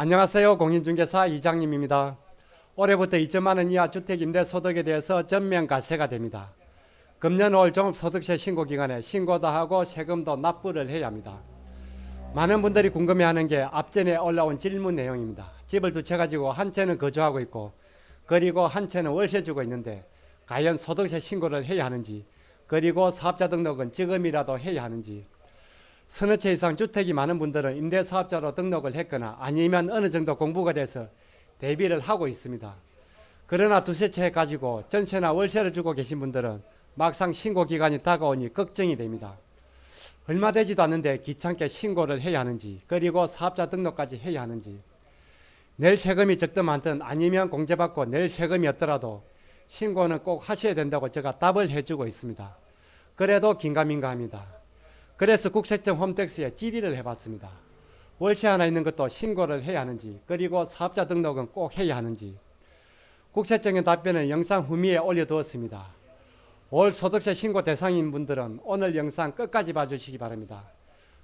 안녕하세요. 공인중개사 이장님입니다. 올해부터 2천만 원 이하 주택 임대 소득에 대해서 전면 과세가 됩니다. 금년 5월 종합소득세 신고 기간에 신고도 하고 세금도 납부를 해야 합니다. 많은 분들이 궁금해하는 게 앞전에 올라온 질문 내용입니다. 집을 두 채 가지고 한 채는 거주하고 있고 그리고 한 채는 월세 주고 있는데 과연 소득세 신고를 해야 하는지 그리고 사업자 등록은 지금이라도 해야 하는지 서너 채 이상 주택이 많은 분들은 임대사업자로 등록을 했거나 아니면 어느 정도 공부가 돼서 대비를 하고 있습니다. 그러나 두세 채 가지고 전세나 월세를 주고 계신 분들은 막상 신고 기간이 다가오니 걱정이 됩니다. 얼마 되지도 않는데 귀찮게 신고를 해야 하는지 그리고 사업자 등록까지 해야 하는지 낼 세금이 적든 많든 아니면 공제받고 낼 세금이 없더라도 신고는 꼭 하셔야 된다고 제가 답을 해주고 있습니다. 그래도 긴가민가합니다. 그래서 국세청 홈택스에 질의를 해봤습니다. 월세 하나 있는 것도 신고를 해야 하는지 그리고 사업자 등록은 꼭 해야 하는지 국세청의 답변을 영상 후미에 올려두었습니다. 올 소득세 신고 대상인 분들은 오늘 영상 끝까지 봐주시기 바랍니다.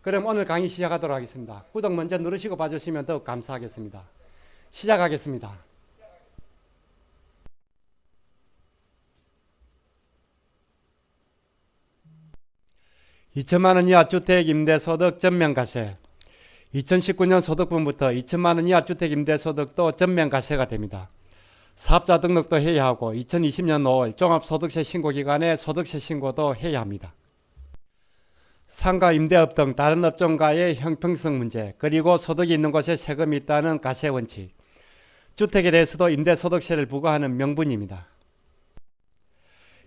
그럼 오늘 강의 시작하도록 하겠습니다. 구독 먼저 누르시고 봐주시면 더욱 감사하겠습니다. 시작하겠습니다. 2천만 원 이하 주택 임대 소득 전면 과세. 2019년 소득분부터 2천만 원 이하 주택 임대 소득도 전면 과세가 됩니다. 사업자 등록도 해야 하고 2020년 5월 종합소득세 신고 기간에 소득세 신고도 해야 합니다. 상가 임대업 등 다른 업종과의 형평성 문제 그리고 소득이 있는 곳에 세금이 있다는 과세 원칙 주택에 대해서도 임대소득세를 부과하는 명분입니다.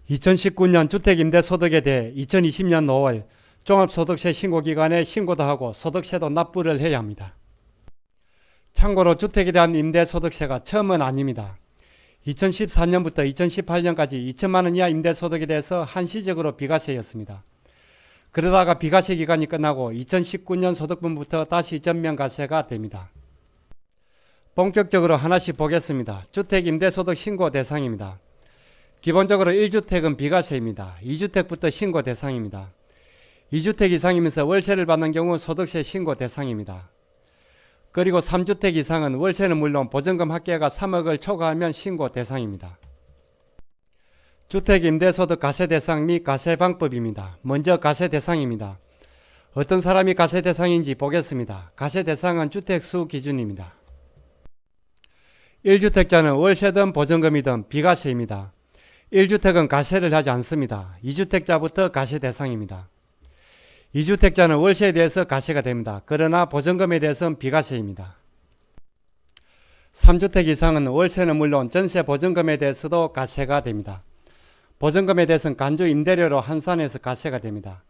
2019년 주택임대소득에 대해 2020년 5월 종합소득세 신고기간에 신고도 하고 소득세도 납부를 해야 합니다. 참고로 주택에 대한 임대소득세가 처음은 아닙니다. 2014년부터 2018년까지 2천만 원 이하 임대소득에 대해서 한시적으로 비과세였습니다. 그러다가 비과세 기간이 끝나고 2019년 소득분부터 다시 전면과세가 됩니다. 본격적으로 하나씩 보겠습니다. 주택 임대소득 신고 대상입니다. 기본적으로 1주택은 비과세입니다. 2주택부터 신고 대상입니다. 2주택 이상이면서 월세를 받는 경우 소득세 신고 대상입니다. 그리고 3주택 이상은 월세는 물론 보증금 합계가 3억을 초과하면 신고 대상입니다. 주택 임대소득 과세 대상 및 과세 방법입니다. 먼저 과세 대상입니다. 어떤 사람이 과세 대상인지 보겠습니다. 과세 대상은 주택 수 기준입니다. 1주택자는 월세든 보증금이든 비과세입니다. 1주택은 과세를 하지 않습니다. 2주택자부터 과세 대상입니다. 2주택자는 월세에 대해서 과세가 됩니다. 그러나 보증금에 대해서는 비과세입니다. 3주택 이상은 월세는 물론 전세 보증금에 대해서도 과세가 됩니다. 보증금에 대해서는 간주 임대료로 환산해서 과세가 됩니다.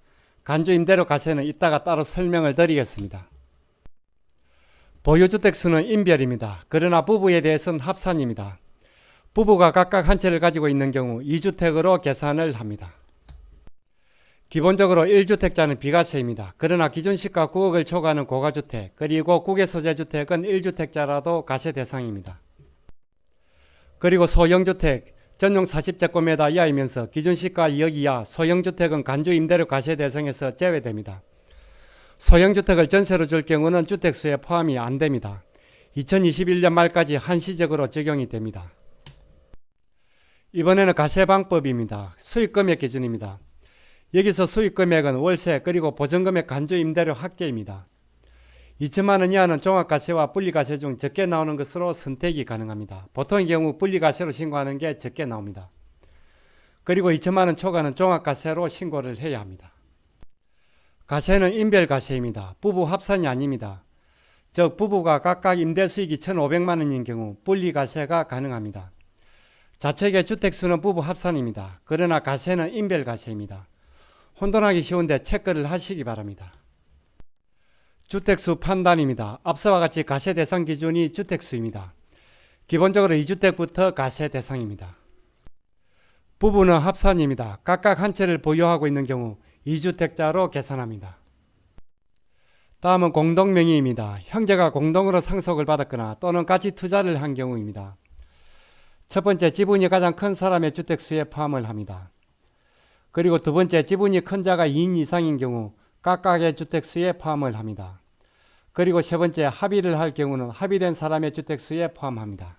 간주 임대료 과세는 이따가 따로 설명을 드리겠습니다. 보유주택 수는 인별입니다. 그러나 부부에 대해서는 합산입니다. 부부가 각각 한 채를 가지고 있는 경우 2주택으로 계산을 합니다. 기본적으로 1주택자는 비과세입니다. 그러나 기준 시가 9억을 초과하는 고가주택 그리고 국외 소재 주택은 1주택자라도 과세 대상입니다. 그리고 소형주택 전용 40제곱미터 이하이면서 기준 시가 2억 이하 소형주택은 간주 임대료 과세 대상에서 제외됩니다. 소형주택을 전세로 줄 경우는 주택수에 포함이 안 됩니다. 2021년 말까지 한시적으로 적용이 됩니다. 이번에는 과세 방법입니다. 수익 금액 기준입니다. 여기서 수익 금액은 월세 그리고 보증금액 간주 임대료 합계입니다. 2천만 원 이하는 종합과세와 분리과세 중 적게 나오는 것으로 선택이 가능합니다. 보통의 경우 분리과세로 신고하는 게 적게 나옵니다. 그리고 2천만 원 초과는 종합과세로 신고를 해야 합니다. 과세는 인별과세입니다. 부부 합산이 아닙니다. 즉 부부가 각각 임대 수익이 1,500만 원인 경우 분리과세가 가능합니다. 자책의 주택수는 부부 합산입니다. 그러나 과세는 인별과세입니다. 혼돈하기 쉬운데 체크를 하시기 바랍니다. 주택수 판단입니다. 앞서와 같이 과세 대상 기준이 주택수입니다. 기본적으로 2주택부터 과세 대상입니다. 부부는 합산입니다. 각각 한 채를 보유하고 있는 경우 2주택자로 계산합니다. 다음은 공동명의입니다. 형제가 공동으로 상속을 받았거나 또는 같이 투자를 한 경우입니다. 첫 번째 지분이 가장 큰 사람의 주택수에 포함을 합니다. 그리고 두 번째 지분이 큰 자가 2인 이상인 경우 각각의 주택수에 포함을 합니다. 그리고 세 번째 합의를 할 경우는 합의된 사람의 주택수에 포함합니다.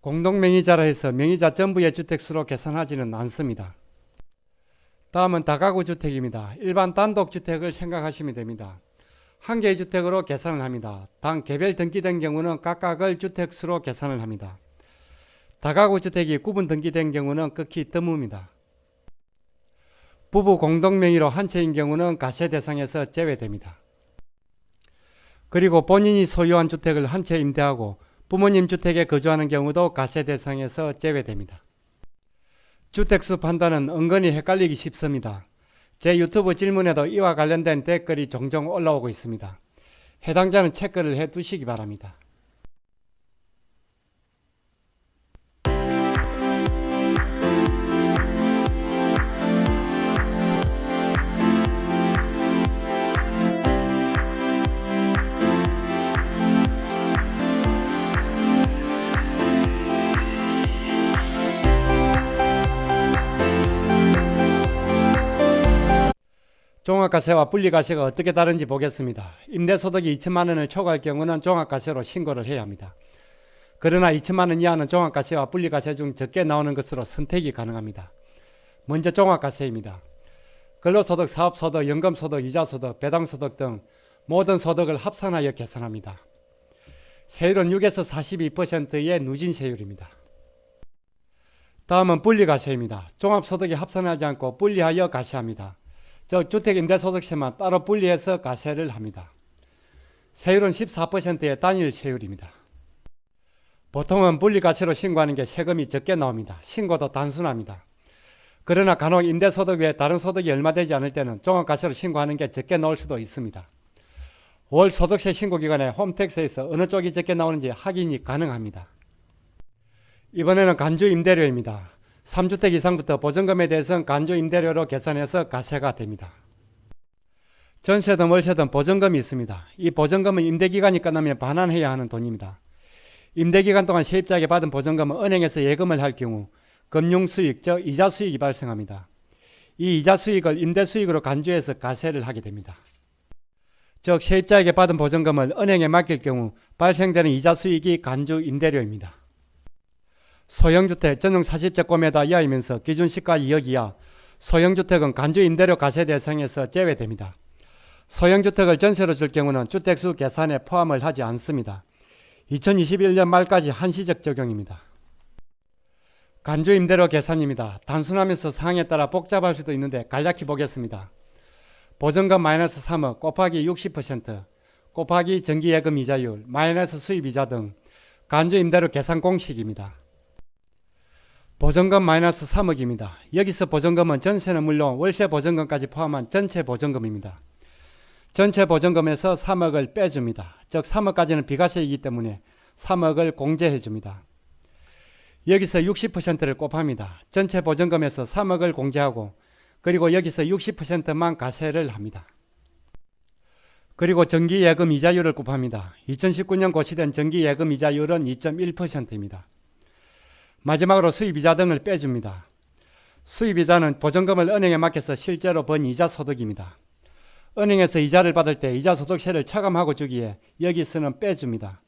공동명의자라 해서 명의자 전부의 주택수로 계산하지는 않습니다. 다음은 다가구 주택입니다. 일반 단독 주택을 생각하시면 됩니다. 한 개의 주택으로 계산을 합니다. 당 개별 등기된 경우는 각각을 주택수로 계산을 합니다. 다가구 주택이 구분 등기된 경우는 극히 드뭅니다. 부부 공동명의로 한 채인 경우는 가세 대상에서 제외됩니다. 그리고 본인이 소유한 주택을 한 채 임대하고 부모님 주택에 거주하는 경우도 가세 대상에서 제외됩니다. 주택수 판단은 은근히 헷갈리기 쉽습니다. 제 유튜브 질문에도 이와 관련된 댓글이 종종 올라오고 있습니다. 해당자는 체크를 해 두시기 바랍니다. 종합과세와 분리과세가 어떻게 다른지 보겠습니다. 임대소득이 2천만 원을 초과할 경우는 종합과세로 신고를 해야 합니다. 그러나 2천만 원 이하는 종합과세와 분리과세 중 적게 나오는 것으로 선택이 가능합니다. 먼저 종합과세입니다. 근로소득, 사업소득, 연금소득, 이자소득, 배당소득 등 모든 소득을 합산하여 계산합니다. 세율은 6에서 42%의 누진세율입니다. 다음은 분리과세입니다. 종합소득이 합산하지 않고 분리하여 과세합니다. 즉 주택 임대 소득세만 따로 분리해서 과세를 합니다. 세율은 14%의 단일 세율입니다. 보통은 분리과세로 신고하는 게 세금이 적게 나옵니다. 신고도 단순합니다. 그러나 간혹 임대소득 외에 다른 소득이 얼마 되지 않을 때는 종합과세로 신고하는 게 적게 나올 수도 있습니다. 월 소득세 신고 기간에 홈택스에서 어느 쪽이 적게 나오는지 확인이 가능합니다. 이번에는 간주 임대료입니다. 3주택 이상부터 보증금에 대해서는 간주 임대료로 계산해서 가세가 됩니다. 전세든 월세든 보증금이 있습니다. 이 보증금은 임대기간이 끝나면 반환해야 하는 돈입니다. 임대기간 동안 세입자에게 받은 보증금은 은행에서 예금을 할 경우 금융수익, 즉 이자 수익이 발생합니다. 이 이자 수익을 임대 수익으로 간주해서 가세를 하게 됩니다. 즉 세입자에게 받은 보증금을 은행에 맡길 경우 발생되는 이자 수익이 간주 임대료입니다. 소형주택 전용 40제곱미터 이하이면서 기준 시가 2억 이하 소형주택은 간주 임대료 가세 대상에서 제외됩니다. 소형주택을 전세로 줄 경우는 주택수 계산에 포함을 하지 않습니다. 2021년 말까지 한시적 적용입니다. 간주 임대료 계산입니다. 단순하면서 상황에 따라 복잡할 수도 있는데 간략히 보겠습니다. 보증금 마이너스 3억 곱하기 60% 곱하기 정기예금 이자율 마이너스 수입이자 등 간주 임대료 계산 공식입니다. 보증금 마이너스 3억입니다. 여기서 보증금은 전세는 물론 월세 보증금까지 포함한 전체 보증금입니다. 전체 보증금에서 3억을 빼줍니다. 즉 3억까지는 비과세이기 때문에 3억을 공제해 줍니다. 여기서 60%를 곱합니다. 전체 보증금에서 3억을 공제하고 그리고 여기서 60%만 가세를 합니다. 그리고 정기예금 이자율을 곱합니다. 2019년 고시된 정기예금 이자율은 2.1%입니다. 마지막으로 수입이자 등을 빼줍니다. 수입이자는 보증금을 은행에 맡겨서 실제로 번 이자 소득입니다. 은행에서 이자를 받을 때 이자 소득세를 차감하고 주기에 여기서는 빼줍니다.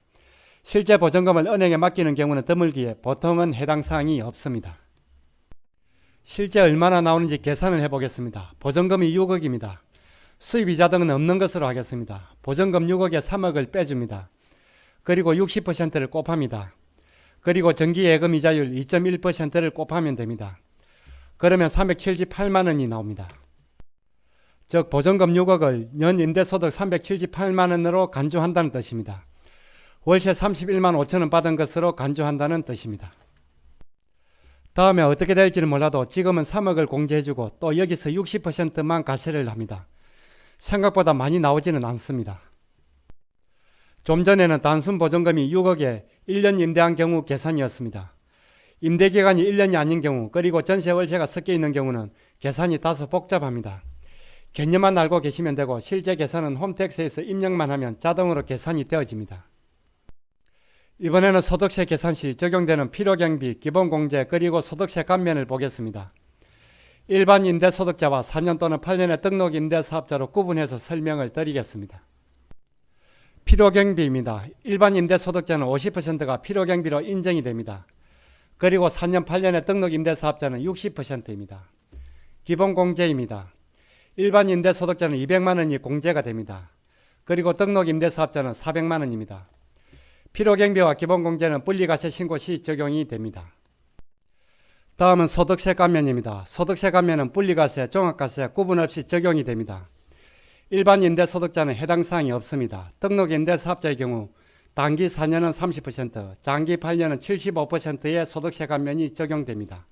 실제 보증금을 은행에 맡기는 경우는 드물기에 보통은 해당 사항이 없습니다. 실제 얼마나 나오는지 계산을 해보겠습니다. 보증금이 6억입니다. 수입이자 등은 없는 것으로 하겠습니다. 보증금 6억에 3억을 빼줍니다. 그리고 60%를 곱합니다. 그리고 정기예금 이자율 2.1%를 곱하면 됩니다. 그러면 378만 원이 나옵니다. 즉 보증금 6억을 연 임대소득 378만 원으로 간주한다는 뜻입니다. 월세 31만 5천 원 받은 것으로 간주한다는 뜻입니다. 다음에 어떻게 될지는 몰라도 지금은 3억을 공제해주고 또 여기서 60%만 가세를 합니다. 생각보다 많이 나오지는 않습니다. 좀 전에는 단순 보증금이 6억에 1년 임대한 경우 계산이었습니다. 임대 기간이 1년이 아닌 경우 그리고 전세 월세가 섞여 있는 경우는 계산이 다소 복잡합니다. 개념만 알고 계시면 되고 실제 계산은 홈택스에서 입력만 하면 자동으로 계산이 되어집니다. 이번에는 소득세 계산 시 적용되는 필요경비, 기본공제 그리고 소득세 감면을 보겠습니다. 일반 임대소득자와 4년 또는 8년의 등록 임대사업자로 구분해서 설명을 드리겠습니다. 필요경비입니다. 일반 임대소득자는 50%가 필요경비로 인정이 됩니다. 그리고 4년 8년의 등록 임대사업자는 60%입니다. 기본공제입니다. 일반 임대소득자는 200만 원이 공제가 됩니다. 그리고 등록 임대사업자는 400만 원입니다. 필요경비와 기본공제는 분리과세 신고 시 적용이 됩니다. 다음은 소득세 감면입니다. 소득세 감면은 분리과세, 종합과세 구분 없이 적용이 됩니다. 일반 임대소득자는 해당 사항이 없습니다. 등록 임대사업자의 경우 단기 4년은 30%, 장기 8년은 75%의 소득세 감면이 적용됩니다.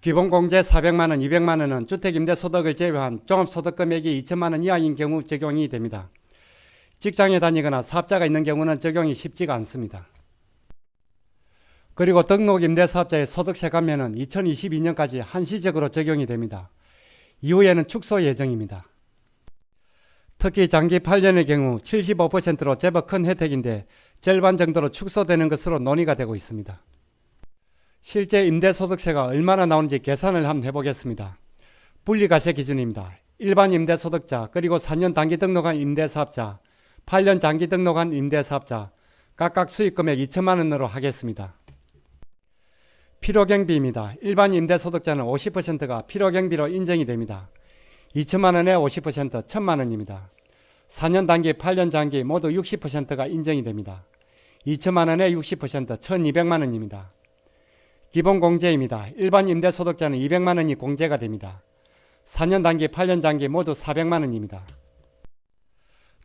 기본공제 400만 원, 200만 원은 주택임대소득을 제외한 종합소득 금액이 2천만 원 이하인 경우 적용이 됩니다. 직장에 다니거나 사업자가 있는 경우는 적용이 쉽지가 않습니다. 그리고 등록 임대사업자의 소득세 감면은 2022년까지 한시적으로 적용이 됩니다. 이후에는 축소 예정입니다. 특히 장기 8년의 경우 75%로 제법 큰 혜택인데 절반 정도로 축소되는 것으로 논의가 되고 있습니다. 실제 임대소득세가 얼마나 나오는지 계산을 한번 해보겠습니다. 분리과세 기준입니다. 일반 임대소득자 그리고 4년 단기 등록한 임대사업자 8년 장기 등록한 임대사업자 각각 수익금액 2천만 원으로 하겠습니다. 필요경비입니다. 일반 임대소득자는 50%가 필요경비로 인정이 됩니다. 2천만 원에 50% 1천만 원입니다. 4년 단기, 8년 장기 모두 60%가 인정이 됩니다. 2천만 원에 60% 1,200만 원입니다. 기본 공제입니다. 일반 임대소득자는 200만 원이 공제가 됩니다. 4년 단기, 8년 장기 모두 400만 원입니다.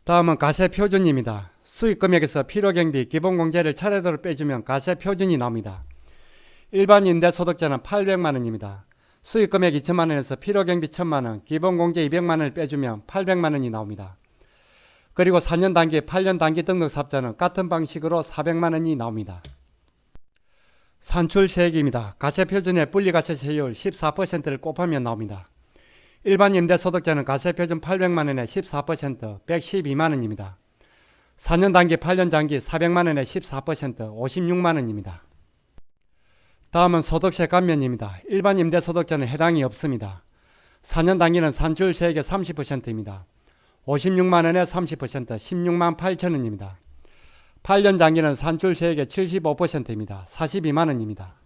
다음은 가세 표준입니다. 수익 금액에서 필요경비, 기본 공제를 차례대로 빼주면 가세 표준이 나옵니다. 일반 임대 소득자는 800만 원입니다. 수익 금액 2천만 원에서 필요 경비 1천만 원, 기본 공제 200만 원을 빼주면 800만 원이 나옵니다. 그리고 4년 단기, 8년 단기 등록 사업자는 같은 방식으로 400만 원이 나옵니다. 산출 세액입니다. 가세 표준의 분리가세 세율 14%를 곱하면 나옵니다. 일반 임대 소득자는 가세 표준 800만 원에 14% 112만 원입니다. 4년 단기, 8년 장기 400만 원에 14% 56만 원입니다. 다음은 소득세 감면입니다. 일반 임대소득자는 해당이 없습니다. 4년 단기는 산출세액의 30%입니다. 56만 원에 30% 16만 8천 원입니다. 8년 장기는 산출세액의 75%입니다. 42만 원입니다.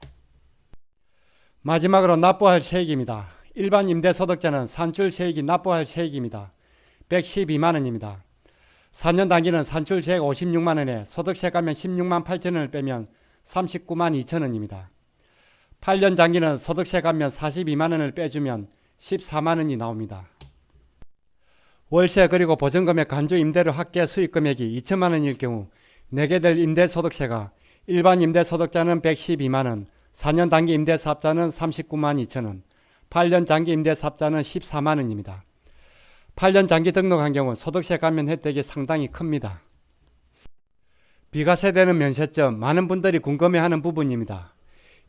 마지막으로 납부할 세액입니다. 일반 임대소득자는 산출세액이 납부할 세액입니다. 112만 원입니다. 4년 단기는 산출세액 56만 원에 소득세 가면 16만 8천 원을 빼면 39만 2천 원입니다. 8년 장기는 소득세 감면 42만 원을 빼주면 14만 원이 나옵니다. 월세 그리고 보증금의 간주 임대료 합계 수익 금액이 2천만 원일 경우 내게 될 임대소득세가 일반 임대소득자는 112만 원, 4년 단기 임대사업자는 39만 2천 원, 8년 장기 임대사업자는 14만 원입니다. 8년 장기 등록한 경우 소득세 감면 혜택이 상당히 큽니다. 비과세 되는 면세점 많은 분들이 궁금해하는 부분입니다.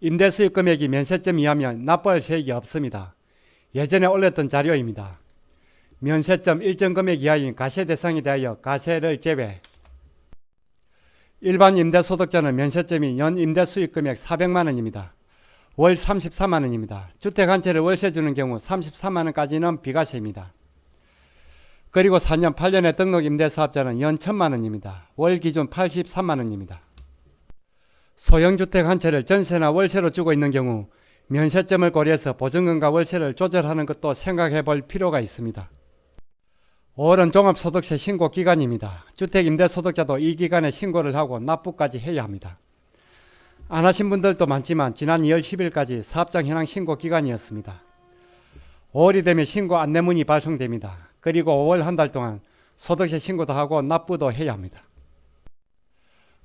임대수익 금액이 면세점 이하면 납부할 세액이 없습니다. 예전에 올렸던 자료입니다. 면세점 일정 금액 이하인 가세 대상에 대하여 가세를 제외. 일반 임대소득자는 면세점이 연 임대수익 금액 400만 원입니다. 월 34만 원입니다. 주택 한 채를 월세 주는 경우 33만 원까지는 비과세입니다. 그리고 4년 8년의 등록 임대사업자는 연 1000만 원입니다. 월 기준 83만 원입니다. 소형주택 한 채를 전세나 월세로 주고 있는 경우 면세점을 고려해서 보증금과 월세를 조절하는 것도 생각해 볼 필요가 있습니다. 5월은 종합소득세 신고 기간입니다. 주택임대소득자도 이 기간에 신고를 하고 납부까지 해야 합니다. 안 하신 분들도 많지만 지난 2월 10일까지 사업장 현황 신고 기간이었습니다. 5월이 되면 신고 안내문이 발송됩니다. 그리고 5월 한 달 동안 소득세 신고도 하고 납부도 해야 합니다.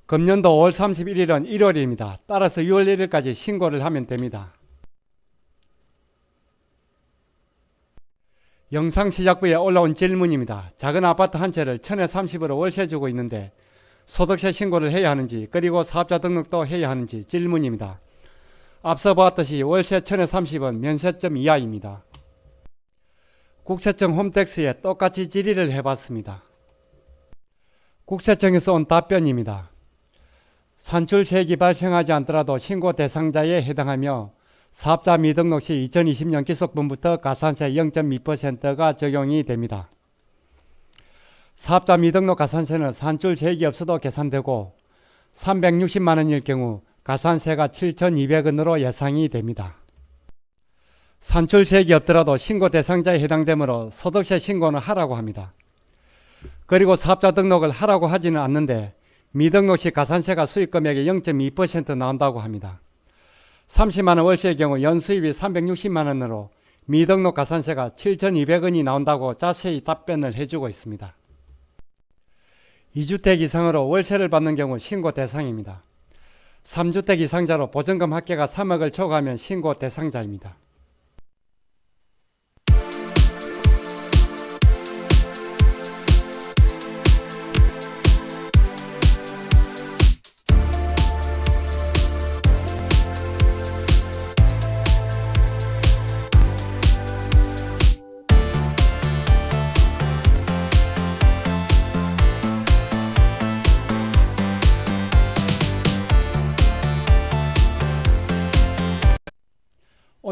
금년도 5월 31일은 1월입니다. 따라서 6월 1일까지 신고를 하면 됩니다. 영상 시작부에 올라온 질문입니다. 작은 아파트 한 채를 1030으로 월세 주고 있는데 소득세 신고를 해야 하는지 그리고 사업자 등록도 해야 하는지 질문입니다. 앞서 보았듯이 월세 1030은 면세점 이하입니다. 국세청 홈택스에 똑같이 질의를 해봤습니다. 국세청에서 온 답변입니다. 산출세액이 발생하지 않더라도 신고 대상자에 해당하며 사업자 미등록 시 2020년 기속분부터 가산세 0.2%가 적용이 됩니다. 사업자 미등록 가산세는 산출 제익이 없어도 계산되고 360만 원일 경우 가산세가 7,200원으로 예상이 됩니다. 산출 제익이 없더라도 신고 대상자에 해당되므로 소득세 신고는 하라고 합니다. 그리고 사업자 등록을 하라고 하지는 않는데 미등록 시 가산세가 수익 금액의 0.2% 나온다고 합니다. 30만 원 월세의 경우 연수입이 360만 원으로 미등록 가산세가 7,200원이 나온다고 자세히 답변을 해주고 있습니다. 2주택 이상으로 월세를 받는 경우 신고 대상입니다. 3주택 이상자로 보증금 합계가 3억을 초과하면 신고 대상자입니다.